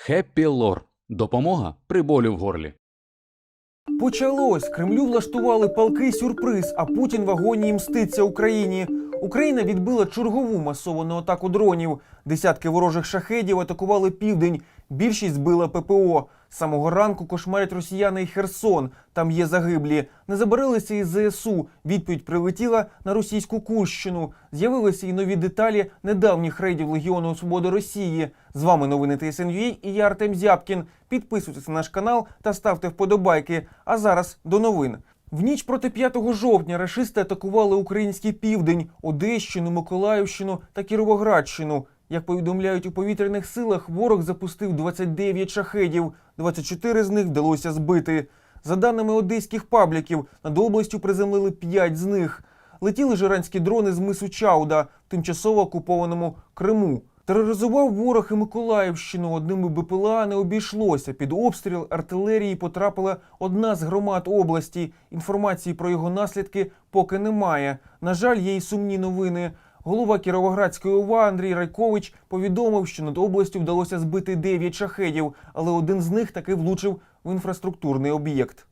Хеппі Лор. Допомога при болю в горлі. Почалось. Кремлю влаштували палкий сюрприз, а Путін в агонії мститься Україні. Україна відбила чергову масовану атаку дронів. Десятки ворожих шахедів атакували південь. Більшість збила ППО. Самого ранку кошмарять росіяни і Херсон. Там є загиблі. Не забарилися із ЗСУ. Відповідь прилетіла на російську Курщину. З'явилися і нові деталі недавніх рейдів Легіону Свободи Росії. З вами новини ТСНЮА і я Артем Зябкін. Підписуйтесь на наш канал та ставте вподобайки. А зараз до новин. В ніч проти 5 жовтня рашисти атакували український південь, Одещину, Миколаївщину та Кіровоградщину. Як повідомляють у повітряних силах, ворог запустив 29 шахедів, 24 з них вдалося збити. За даними одеських пабліків, над областю приземлили 5 з них. Летіли ж іранські дрони з мису Чауда, тимчасово окупованому Криму. Тероризував ворог і Миколаївщину. Одними БПЛА не обійшлося. Під обстріл артилерії потрапила одна з громад області. Інформації про його наслідки поки немає. На жаль, є й сумні новини. Голова Кіровоградської ОВА Андрій Райкович повідомив, що над областю вдалося збити 9 шахедів, але один з них таки влучив в інфраструктурний об'єкт.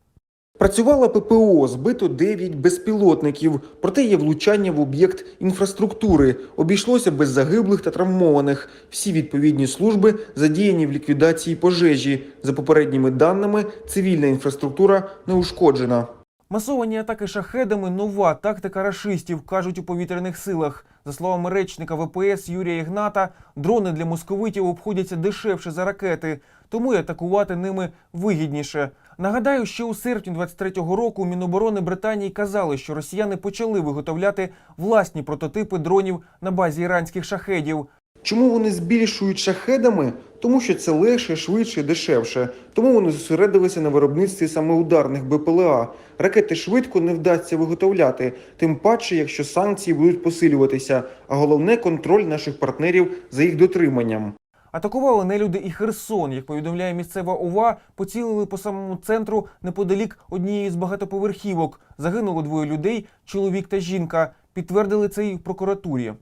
Працювала ППО, збито 9 безпілотників, проте є влучання в об'єкт інфраструктури. Обійшлося без загиблих та травмованих. Всі відповідні служби задіяні в ліквідації пожежі. За попередніми даними, цивільна інфраструктура не ушкоджена. Масовані атаки шахедами нова тактика рашистів, кажуть у повітряних силах. За словами речника ВПС Юрія Ігната, дрони для московитів обходяться дешевше за ракети, тому й атакувати ними вигідніше. Нагадаю, ще у серпні 23-го року Міноборони Британії казали, що росіяни почали виготовляти власні прототипи дронів на базі іранських шахедів. Чому вони збільшують шахедами? Тому що це легше, швидше, дешевше. Тому вони зосередилися на виробництві саме ударних БПЛА. Ракети швидко не вдасться виготовляти, тим паче, якщо санкції будуть посилюватися, а головне контроль наших партнерів за їх дотриманням. Атакували нелюди і Херсон. Як повідомляє місцева ОВА, поцілили по самому центру неподалік однієї з багатоповерхівок. Загинуло двоє людей, чоловік та жінка. Підтвердили це і в прокуратурі.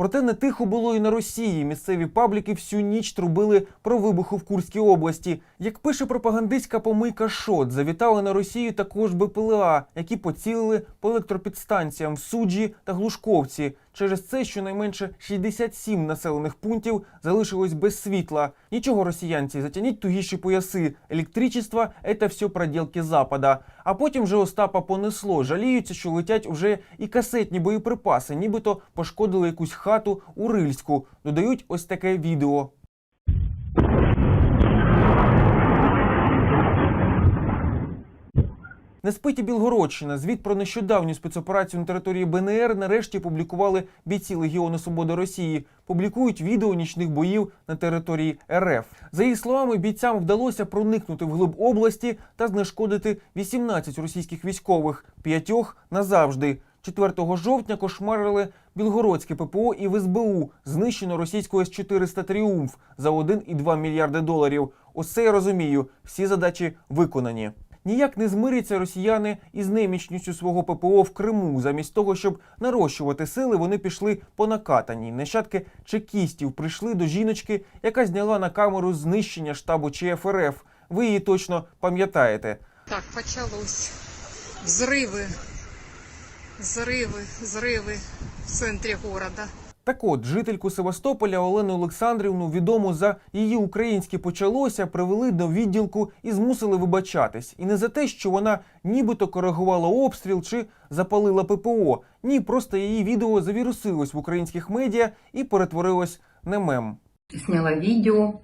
Проте не тихо було і на Росії. Місцеві пабліки всю ніч трубили про вибухи в Курській області. Як пише пропагандистська помийка Шот, завітали на Росію також БПЛА, які поцілили по електропідстанціям в суджі та глушковці. Через це щонайменше 67 населених пунктів залишилось без світла. Нічого росіянці, затяніть тугіші пояси. Електричество – це все проділки Запада. А потім вже Остапа понесло. Жаліються, що летять вже і касетні боєприпаси, нібито пошкодили якусь хату у Рильську. Додають ось таке відео. Не спить і Білгородщина. Звіт про нещодавню спецоперацію на території БНР нарешті опублікували бійці Легіону Свободи Росії. Публікують відео нічних боїв на території РФ. За їх словами, бійцям вдалося проникнути в глиб області та знешкодити 18 російських військових, п'ятьох назавжди. 4 жовтня кошмарили Білгородське ППО і в СБУ. Знищено російського С-400 «Тріумф» за 1,2 мільярди доларів. Усе я розумію, всі задачі виконані. Ніяк не змиряться росіяни із немічністю свого ППО в Криму. Замість того, щоб нарощувати сили, вони пішли по накатаній. Нащадки чекістів прийшли до жіночки, яка зняла на камеру знищення штабу ЧФРФ. Ви її точно пам'ятаєте. Так, почалось. Взриви, взриви, взриви в центрі города. Так от, жительку Севастополя Олену Олександрівну, відому за її українське почалося, привели до відділку і змусили вибачатись. І не за те, що вона нібито коригувала обстріл чи запалила ППО. Ні, просто її відео завірусилось в українських медіа і перетворилось на мем. сняла видео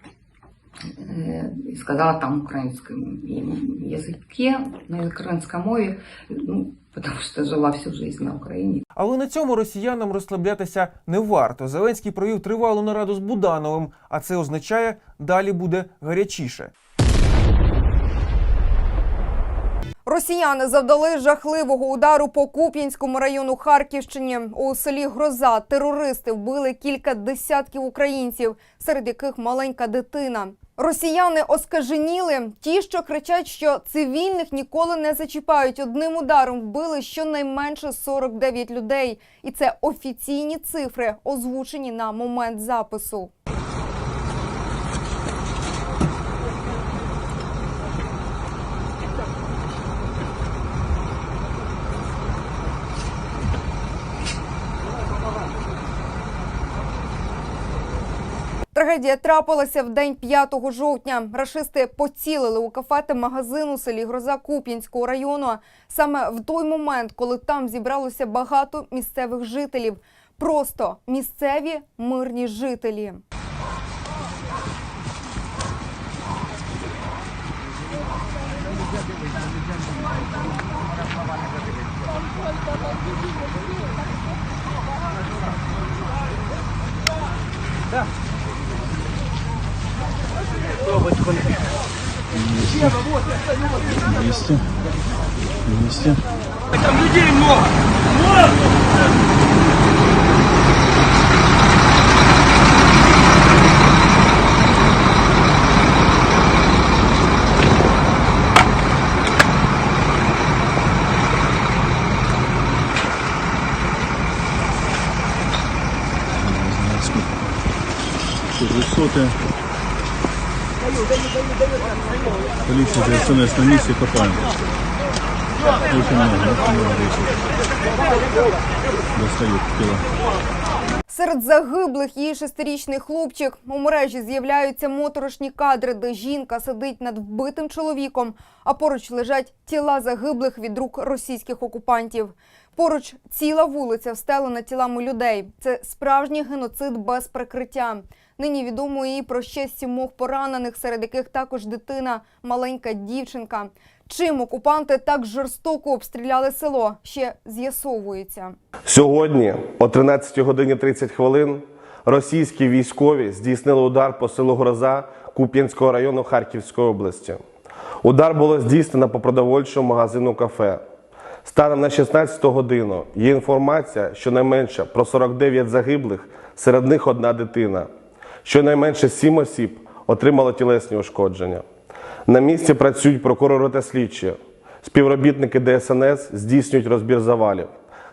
э, и сказала там украинском языке, на украинском мове, ну, потому что жила всю жизнь на Украине. Але на цьому росіянам розслаблятися не варто. Зеленський провів тривалу нараду з Будановим, а це означає, далі буде гарячіше. Росіяни завдали жахливого удару по Куп'янському району Харківщині. У селі Гроза терористи вбили кілька десятків українців, серед яких маленька дитина. Росіяни оскаженіли. Ті, що кричать, що цивільних ніколи не зачіпають. Одним ударом вбили щонайменше 49 людей. І це офіційні цифри, озвучені на момент запису. Трагедія трапилася в день 5 жовтня. Рашисти поцілили у кафе та магазин у селі Гроза Куп'янського району саме в той момент, коли там зібралося багато місцевих жителів. Просто місцеві мирні жителі. Вместе. Вместе. Не знаю, сколько. 400 Полиция ДСНС на месте копаем. Очень много, очень много вещей. Достают тела. Серед загиблих її шестирічний хлопчик у мережі з'являються моторошні кадри, де жінка сидить над вбитим чоловіком, а поруч лежать тіла загиблих від рук російських окупантів. Поруч ціла вулиця встелена тілами людей. Це справжній геноцид без прикриття. Нині відомо і про ще сімох поранених, серед яких також дитина, маленька дівчинка. Чим окупанти так жорстоко обстріляли село, ще з'ясовується. Сьогодні, о 13 годині 30 хвилин, російські військові здійснили удар по селу Гроза Куп'янського району Харківської області. Удар було здійснено по продовольчому магазину кафе. Станом на 16 годину є інформація, що найменше про 49 загиблих, серед них одна дитина. Щонайменше 7 осіб отримали тілесні ушкодження. На місці працюють прокурори та слідчі. Співробітники ДСНС здійснюють розбір завалів.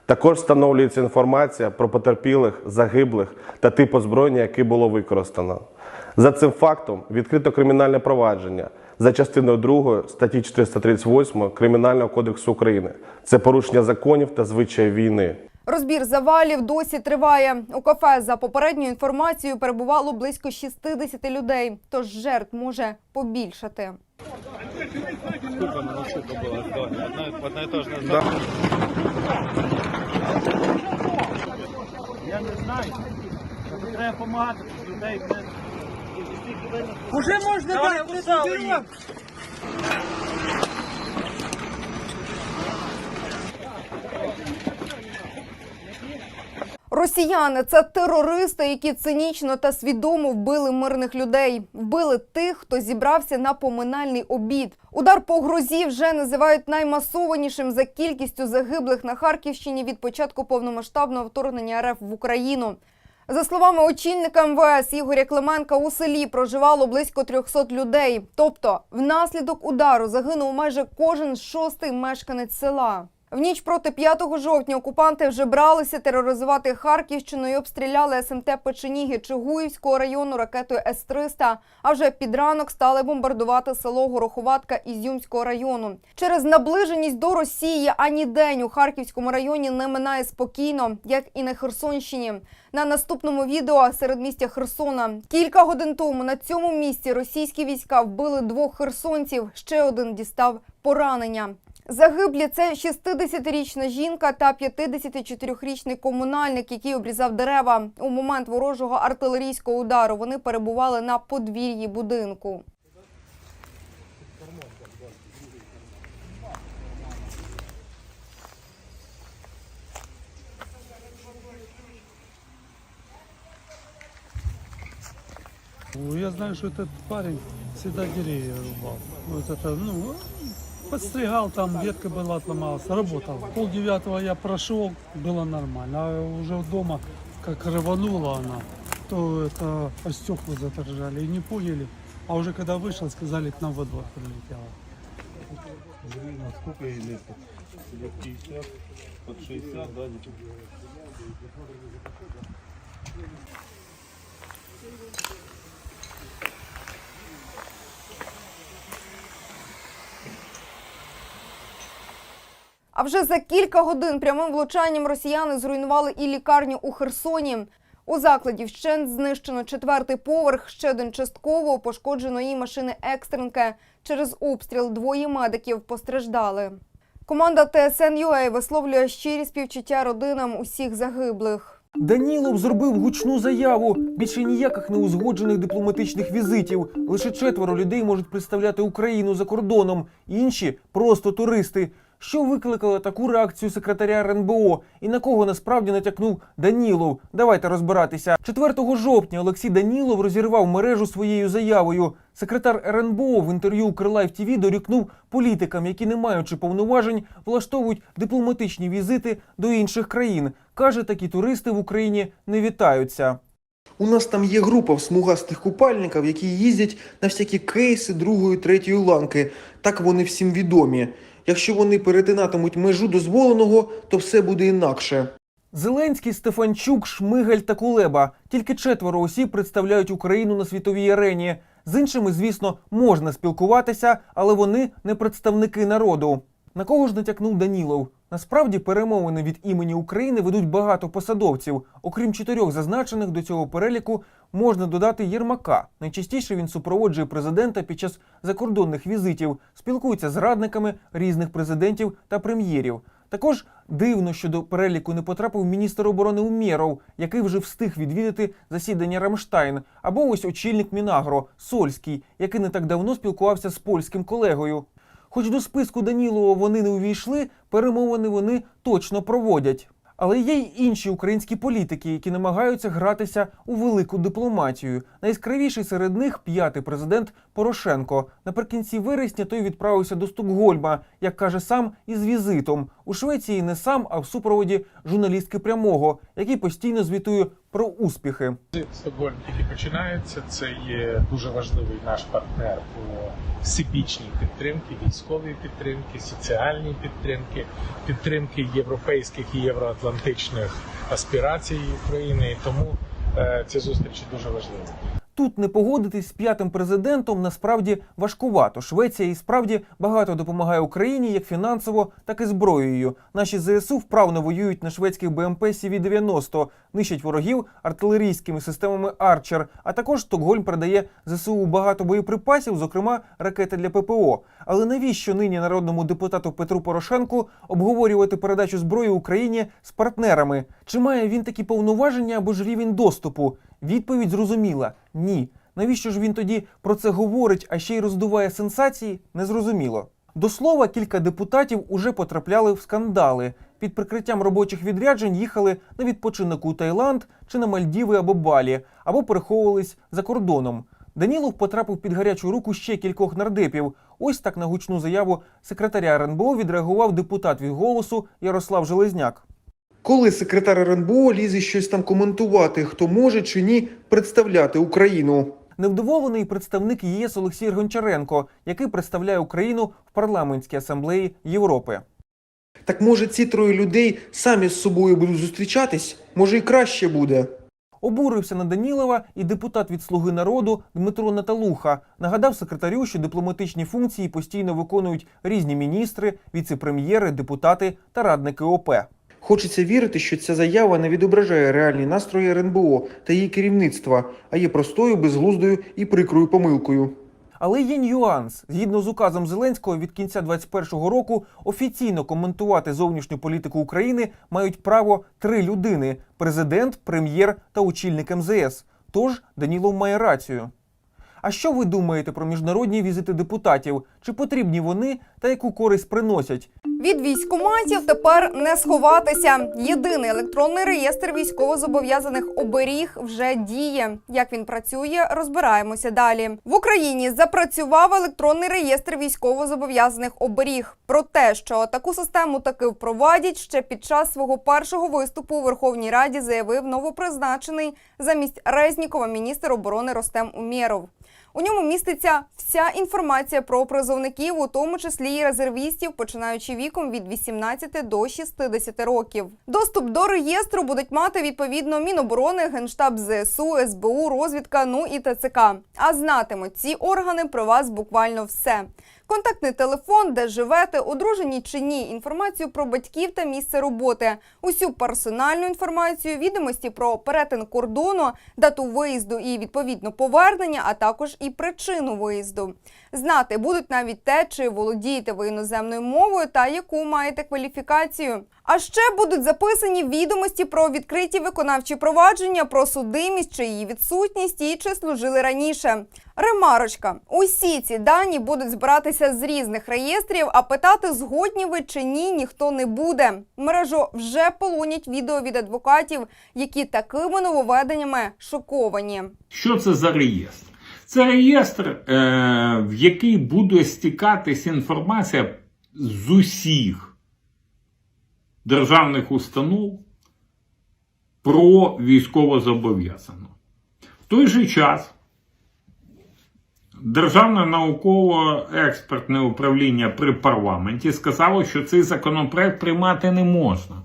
Також встановлюється інформація про потерпілих, загиблих та тип озброєння, яке було використано. За цим фактом відкрито кримінальне провадження за частиною 2 статті 438 Кримінального кодексу України. Це порушення законів та звичаїв війни. Розбір завалів досі триває. У кафе за попередньою інформацією перебувало близько 60 людей, тож жертв може побільшати. Росіяни це терористи, які цинічно та свідомо вбили мирних людей. Вбили тих, хто зібрався на поминальний обід. Удар по грозі вже називають наймасованішим за кількістю загиблих на Харківщині від початку повномасштабного вторгнення РФ в Україну. За словами очільника МВС Ігоря Клименка, у селі проживало близько 300 людей. Тобто, внаслідок удару загинув майже кожен шостий мешканець села. В ніч проти 5 жовтня окупанти вже бралися тероризувати Харківщину і обстріляли СМТ Печеніги Чигуївського району ракетою С-300, а вже під ранок стали бомбардувати село Гороховатка Ізюмського району. Через наближеність до Росії ані день у Харківському районі не минає спокійно, як і на Херсонщині. На наступному відео серед містя Херсона кілька годин тому на цьому місці російські війська вбили двох херсонців. Ще один дістав поранення. Загиблі це 60-річна жінка та 54-річний комунальник, який обрізав дерева. У момент ворожого артилерійського удару вони перебували на подвір'ї будинку. Я знаю, что этот парень рубал. Вот это, ну, подстригал, там ветка была отломалась, работал. Пол девятого я прошел, было нормально. А уже дома, как рванула она, то это по стекла заторжали и не поняли. А уже когда вышел, сказали, к нам во двор прилетело. Сколько ей лет? Лет 50, под 60, да? Вже за кілька годин прямим влучанням росіяни зруйнували і лікарню у Херсоні. У закладі вщент знищено четвертий поверх, ще один частково пошкоджено і машини екстренки. Через обстріл двоє медиків постраждали. Команда ТСН.UA висловлює щирі співчуття родинам усіх загиблих. Данілов зробив гучну заяву. Більше ніяких неузгоджених дипломатичних візитів. Лише четверо людей можуть представляти Україну за кордоном, інші просто туристи. Що викликало таку реакцію секретаря РНБО і на кого насправді натякнув Данілов? Давайте розбиратися. 4 жовтня Олексій Данілов розірвав мережу своєю заявою. Секретар РНБО в інтерв'ю Укрлайв ТВ дорікнув політикам, які не маючи повноважень, влаштовують дипломатичні візити до інших країн. Каже, такі туристи в Україні не вітаються. У нас там є група смугастих купальників, які їздять на всякі кейси другої, третьої ланки. Так вони всім відомі. Якщо вони перетинатимуть межу дозволеного, то все буде інакше. Зеленський, Стефанчук, Шмигаль та Кулеба. Тільки четверо осіб представляють Україну на світовій арені. З іншими, звісно, можна спілкуватися, але вони не представники народу. На кого ж натякнув Данілов? Насправді перемовини від імені України ведуть багато посадовців. Окрім чотирьох зазначених до цього переліку, можна додати Єрмака. Найчастіше він супроводжує президента під час закордонних візитів, спілкується з радниками різних президентів та прем'єрів. Також дивно, що до переліку не потрапив міністр оборони Умєров, який вже встиг відвідати засідання Рамштайн, або ось очільник Мінагро Сольський, який не так давно спілкувався з польським колегою. Хоч до списку Данілова вони не увійшли, перемовини вони точно проводять. Але є й інші українські політики, які намагаються гратися у велику дипломатію. Найяскравіший серед них п'ятий президент Порошенко. Наприкінці вересня той відправився до Стокгольма, як каже сам, із візитом. У Швеції не сам, а в супроводі журналістки прямого, який постійно звітує про успіхи. Стокгольм тільки починається. Це є дуже важливий наш партнер по всебічній підтримки, військовій підтримки, соціальній підтримки, підтримки європейських і євроатлантичних аспірацій України. Тому е, ці зустрічі дуже важливі. Тут не погодитись з п'ятим президентом насправді важкувато. Швеція і справді багато допомагає Україні як фінансово, так і зброєю. Наші ЗСУ вправно воюють на шведських БМП CV-90, нищать ворогів артилерійськими системами Арчер. А також Стокгольм передає ЗСУ багато боєприпасів, зокрема ракети для ППО. Але навіщо нині народному депутату Петру Порошенку обговорювати передачу зброї Україні з партнерами? Чи має він такі повноваження або ж рівень доступу? Відповідь зрозуміла ні. Навіщо ж він тоді про це говорить, а ще й роздуває сенсації? Незрозуміло. До слова, кілька депутатів уже потрапляли в скандали. Під прикриттям робочих відряджень їхали на відпочинок у Таїланд чи на Мальдіви або Балі, або переховувались за кордоном. Данілов потрапив під гарячу руку ще кількох нардепів. Ось так на гучну заяву секретаря РНБО відреагував депутат від голосу Ярослав Железняк. Коли секретар РНБО лізе щось там коментувати, хто може чи ні представляти Україну. Невдоволений представник ЄС Олексій Гончаренко, який представляє Україну в парламентській асамблеї Європи. Так може ці троє людей самі з собою будуть зустрічатись? Може і краще буде. Обурився на Данілова і депутат від Слуги народу Дмитро Наталуха. Нагадав секретарю, що дипломатичні функції постійно виконують різні міністри, віце-прем'єри, депутати та радники ОП. Хочеться вірити, що ця заява не відображає реальні настрої РНБО та її керівництва, а є простою, безглуздою і прикрою помилкою. Але є нюанс. Згідно з указом Зеленського від кінця 2021 року офіційно коментувати зовнішню політику України мають право три людини: президент, прем'єр та очільник МЗС. Тож Данілов має рацію. А що ви думаєте про міжнародні візити депутатів? Чи потрібні вони та яку користь приносять? Від військоматів тепер не сховатися. Єдиний електронний реєстр військовозобов'язаних оберіг вже діє. Як він працює, розбираємося далі. В Україні запрацював електронний реєстр військовозобов'язаних оберіг. Про те, що таку систему таки впровадять, ще під час свого першого виступу у Верховній Раді заявив новопризначений замість Резнікова міністр оборони Ростем Умєров. У ньому міститься вся інформація про призовників, у тому числі і резервістів, починаючи віком від 18 до 60 років. Доступ до реєстру будуть мати відповідно Міноборони, Генштаб ЗСУ, СБУ, розвідка, ну і ТЦК. А знатимуть ці органи про вас буквально все. Контактний телефон, де живете, одружені чи ні, інформацію про батьків та місце роботи, усю персональну інформацію, відомості про перетин кордону, дату виїзду і відповідно повернення, а також і причину виїзду. Знати будуть навіть те, чи володієте ви іноземною мовою та яку маєте кваліфікацію. А ще будуть записані відомості про відкриті виконавчі провадження, про судимість чи її відсутність і чи служили раніше. Ремарочка: усі ці дані будуть збиратися з різних реєстрів, а питати, згодні ви чи ні, ніхто не буде. Мережу вже полонять відео від адвокатів, які такими нововведеннями шоковані. Що це за реєстр? Це реєстр, е, в який буде стікатись інформація з усіх державних установ про військовозобов'язаного. В той же час Державне науково-експертне управління при парламенті сказало, що цей законопроект приймати не можна,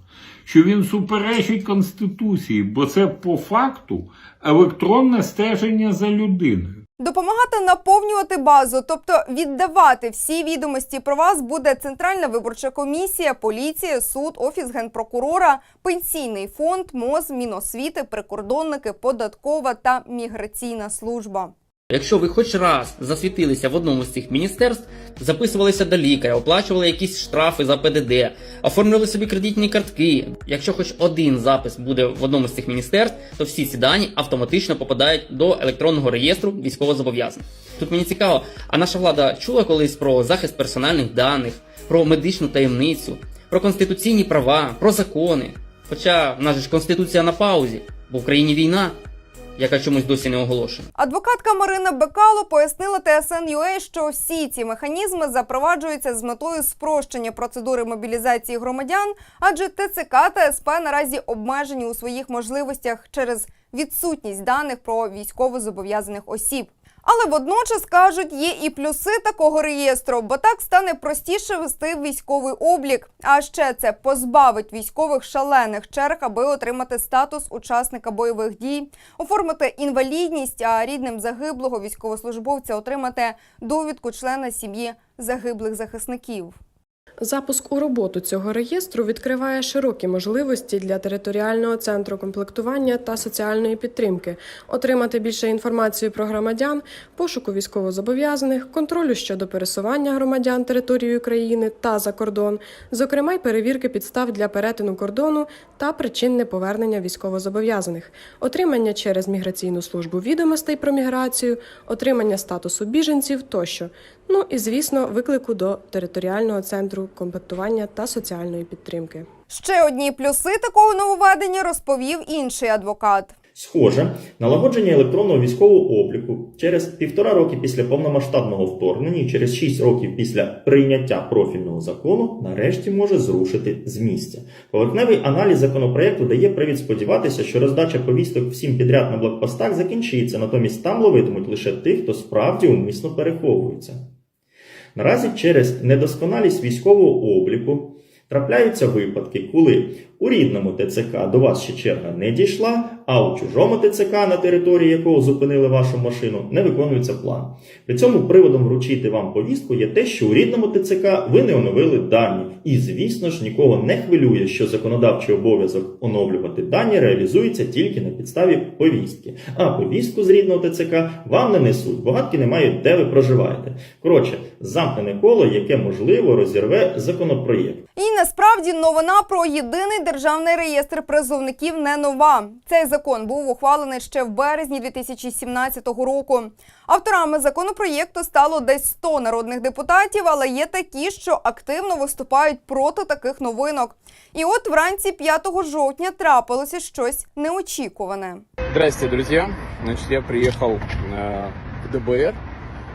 що він суперечить Конституції, бо це по факту електронне стеження за людиною. Допомагати наповнювати базу, тобто віддавати всі відомості про вас, буде Центральна виборча комісія, поліція, суд, офіс генпрокурора, пенсійний фонд, МОЗ, Міносвіти, прикордонники, податкова та міграційна служба. Якщо ви хоч раз засвітилися в одному з цих міністерств, записувалися до лікаря, оплачували якісь штрафи за ПДД, оформлювали собі кредитні картки. Якщо хоч один запис буде в одному з цих міністерств, то всі ці дані автоматично попадають до електронного реєстру військовозобов'язаних. Тут мені цікаво, а наша влада чула колись про захист персональних даних, про медичну таємницю, про конституційні права, про закони. Хоча в нас ж конституція на паузі, бо в країні війна, яка чомусь досі не оголошена. Адвокатка Марина Бекало пояснила ТСН.UA, що всі ці механізми запроваджуються з метою спрощення процедури мобілізації громадян, адже ТЦК та СП наразі обмежені у своїх можливостях через відсутність даних про військовозобов'язаних осіб. Але водночас кажуть, є і плюси такого реєстру, бо так стане простіше вести військовий облік. А ще це позбавить військових шалених черг, аби отримати статус учасника бойових дій, оформити інвалідність, а рідним загиблого військовослужбовця отримати довідку члена сім'ї загиблих захисників. Запуск у роботу цього реєстру відкриває широкі можливості для територіального центру комплектування та соціальної підтримки, отримати більше інформації про громадян, пошуку військовозобов'язаних, контролю щодо пересування громадян територією країни та за кордон, зокрема й перевірки підстав для перетину кордону та причин неповернення військовозобов'язаних, отримання через міграційну службу відомостей про міграцію, отримання статусу біженців тощо. Ну і звісно, виклику до територіального центру комплектування та соціальної підтримки. Ще одні плюси такого нововведення розповів інший адвокат. Схоже, налагодження електронного військового обліку через півтора роки після повномасштабного вторгнення і через 6 років після прийняття профільного закону нарешті може зрушити з місця. Поверхневий аналіз законопроекту дає привід сподіватися, що роздача повісток всім підряд на блокпостах закінчиться, натомість там ловитимуть лише тих, хто справді умисно переховується. Наразі через недосконалість військового обліку трапляються випадки, коли у рідному ТЦК до вас ще черга не дійшла, а у чужому ТЦК, на території якого зупинили вашу машину, не виконується план. При цьому приводом вручити вам повістку є те, що у рідному ТЦК ви не оновили дані. І, звісно ж, нікого не хвилює, що законодавчий обов'язок оновлювати дані реалізується тільки на підставі повістки. А повістку з рідного ТЦК вам не несуть, бо гадки не мають, де ви проживаєте. Коротше, замкнене коло, яке можливо розірве законопроєкт. І насправді новина про єдиний державний реєстр призовників не нова. Цей закон був ухвалений ще в березні 2017 року. Авторами законопроєкту стало десь 100 народних депутатів, але є такі, що активно виступають проти таких новинок. І от вранці 5 жовтня трапилося щось неочікуване. Здрасте, друзья. Значит, я приехал э, в ДБР.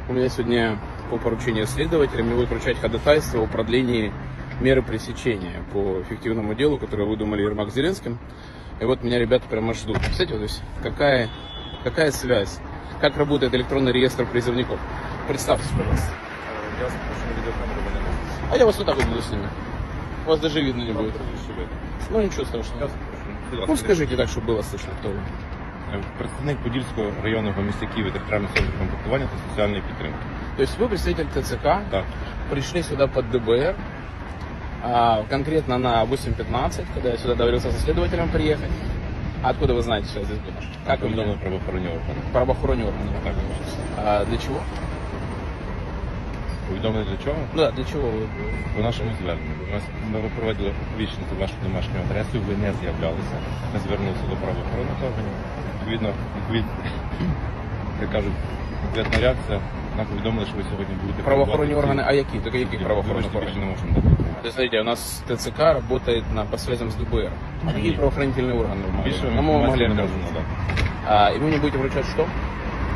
У меня сегодня по поручению следователя мне будет вручать ходатайство о продлении меры пресечения по эффективному делу, которое выдумали Ермак с Зеленским. И вот меня ребята прямо ждут. Представляете, то есть какая, какая связь? Как работает электронный реестр призывников? Представьтесь, пожалуйста. Я вас попрошу на видеокамеру, понятно. А я вас вот так вот буду снимать. Вас даже видно не будет. Ну ничего страшного. Ну скажите так, чтобы было слышно, кто вы. Представник Подільського районного міста Києва територіального центру комплектування та соціальної підтримки. То есть вы представитель ТЦК, пришли сюда под ДБР, а, конкретно на 8.15, когда я сюда договорился со следователем приехать. А Откуда вы знаете, что я здесь буду? Как вы меня? правоохоронні органи. Правоохоронные органы. А для чего? Повідомлення для чого? Ну да, для чего вы? По нашому зверненню. У нас ми проводили оповіщення за вашу домашню адресу, ви не з'являлися. Ми звернулися до правоохоронних органів. Відповідно, відповідь, як кажуть, відповідна реакція. Нам повідомили, що ви сьогодні будете Правоохоронные перебувати органы, а какие? Только каких Вибачте, правоохоронных більше органов? не можемо дати. То есть, смотрите, у нас ТЦК работает на, по связям с ДБР. А какие правоохранительные органы? вы могли? Більше Кому вы могли інформації не рассказать? можемо надати. А, и вы мне будете вручать что?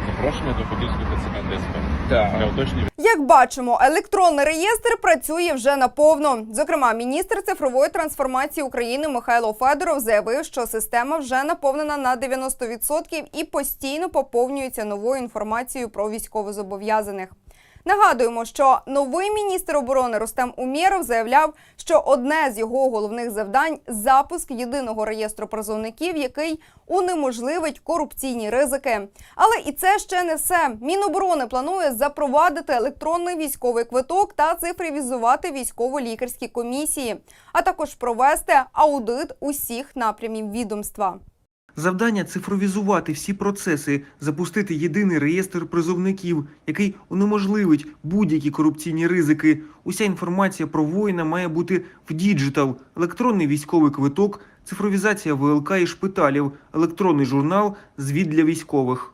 Запрошення до Подільського ТЦК ДСП. Так. Для уточнення Як бачимо, електронний реєстр працює вже наповно. Зокрема, міністр цифрової трансформації України Михайло Федоров заявив, що система вже наповнена на 90% і постійно поповнюється новою інформацією про військовозобов'язаних. Нагадуємо, що новий міністр оборони Рустем Умєров заявляв, що одне з його головних завдань запуск єдиного реєстру призовників, який унеможливить корупційні ризики. Але і це ще не все. Міноборони планує запровадити електронний військовий квиток та цифровізувати військово-лікарські комісії, а також провести аудит усіх напрямів відомства. Завдання цифровізувати всі процеси, запустити єдиний реєстр призовників, який унеможливить будь-які корупційні ризики. Уся інформація про воїна має бути в діджитал, електронний військовий квиток, цифровізація ВЛК і шпиталів, електронний журнал, звіт для військових.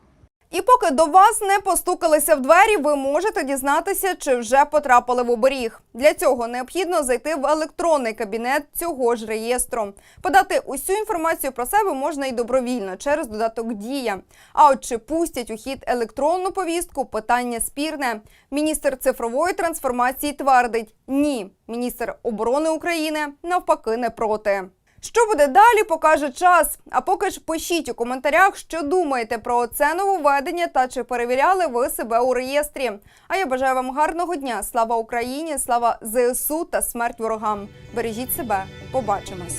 І поки до вас не постукалися в двері, ви можете дізнатися, чи вже потрапили в оберіг. Для цього необхідно зайти в електронний кабінет цього ж реєстру. Подати усю інформацію про себе можна і добровільно через додаток Дія. А от чи пустять у хід електронну повістку питання спірне. Міністр цифрової трансформації твердить ні. Міністр оборони України навпаки не проти. Що буде далі, покаже час. А поки ж пишіть у коментарях, що думаєте про це нововведення та чи перевіряли ви себе у реєстрі. А я бажаю вам гарного дня. Слава Україні, слава ЗСУ та смерть ворогам. Бережіть себе. Побачимось.